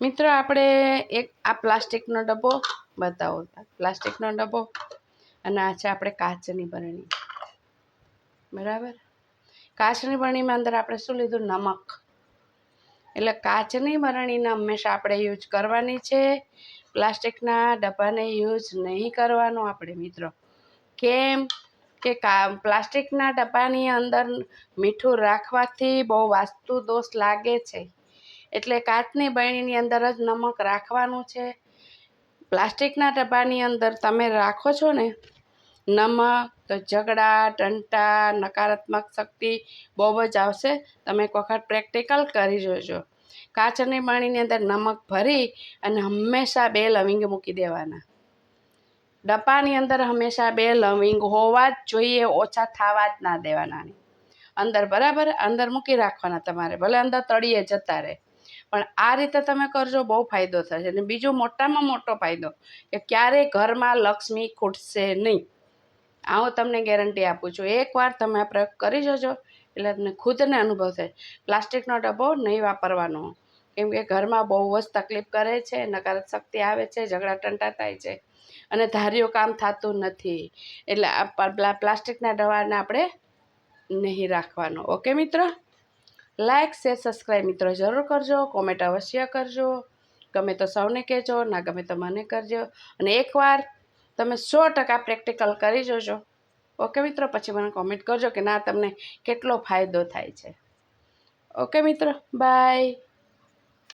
મિત્રો, આપણે એક આ પ્લાસ્ટિકનો ડબ્બો બતાવો પ્લાસ્ટિકનો ડબ્બો અને આ છે આપણે કાચની બરણી. બરાબર? કાચની બરણીમાં અંદર આપણે શું લીધું? નમક. એટલે કાચની બરણીને હંમેશા આપણે યુઝ કરવાની છે. પ્લાસ્ટિકના ડબ્બાને યુઝ નહીં કરવાનો આપણે, મિત્રો. કેમ કે કા, પ્લાસ્ટિકના ડબ્બાની અંદર મીઠું રાખવાથી બહુ વાસ્તુ દોષ લાગે છે. એટલે કાચની બરણીની અંદર જ નમક રાખવાનું છે. પ્લાસ્ટિકના ડબ્બાની અંદર તમે રાખો છો ને, નમક, ઝઘડા ટંટા નકારાત્મક શક્તિ બહુ જ આવશે. તમે એક વખત પ્રેક્ટિકલ કરી જોજો. કાચની બરણીની અંદર નમક ભરી અને હંમેશા બે લવિંગ મૂકી દેવાના. ડબ્બાની અંદર હંમેશા બે લવિંગ હોવા જ જોઈએ, ઓછા થવા જ ના દેવાના. અંદર બરાબર, અંદર મૂકી રાખવાના તમારે. ભલે અંદર તળીએ જતા રહે. પણ આ રીતે તમે કરજો, બહુ ફાયદો થશે. અને બીજો મોટામાં મોટો ફાયદો કે ક્યારેય ઘરમાં લક્ષ્મી ખૂટશે નહીં. આ હું તમને ગેરંટી આપું છું. એકવાર તમે આ પ્રયોગ કરી જજો, એટલે તમને ખુદને અનુભવ થાય. પ્લાસ્ટિકનો ડબ્બો નહીં વાપરવાનો. કેમ કે ઘરમાં બહુ જ તકલીફ કરે છે, નકારાત્મક શક્તિ આવે છે, ઝઘડા ટંટા થાય છે. અને ધાર્યું કામ થતું નથી. એટલે આ પ્લાસ્ટિકના ડબ્બાને આપણે નહીં રાખવાનો. ઓકે મિત્રો? લાઇક શેર સબસ્ક્રાઈબ મિત્રો, જરૂર કરજો. કોમેન્ટ અવશ્ય કરજો. ગમે તો સૌને કહેજો, ના ગમે તો મને કરજો. અને એકવાર તમે સો ટકા પ્રેક્ટિકલ કરી જોજો. ઓકે મિત્રો? પછી મને કોમેન્ટ કરજો કે ના, તમને કેટલો ફાયદો થાય છે. ઓકે મિત્રો? બાય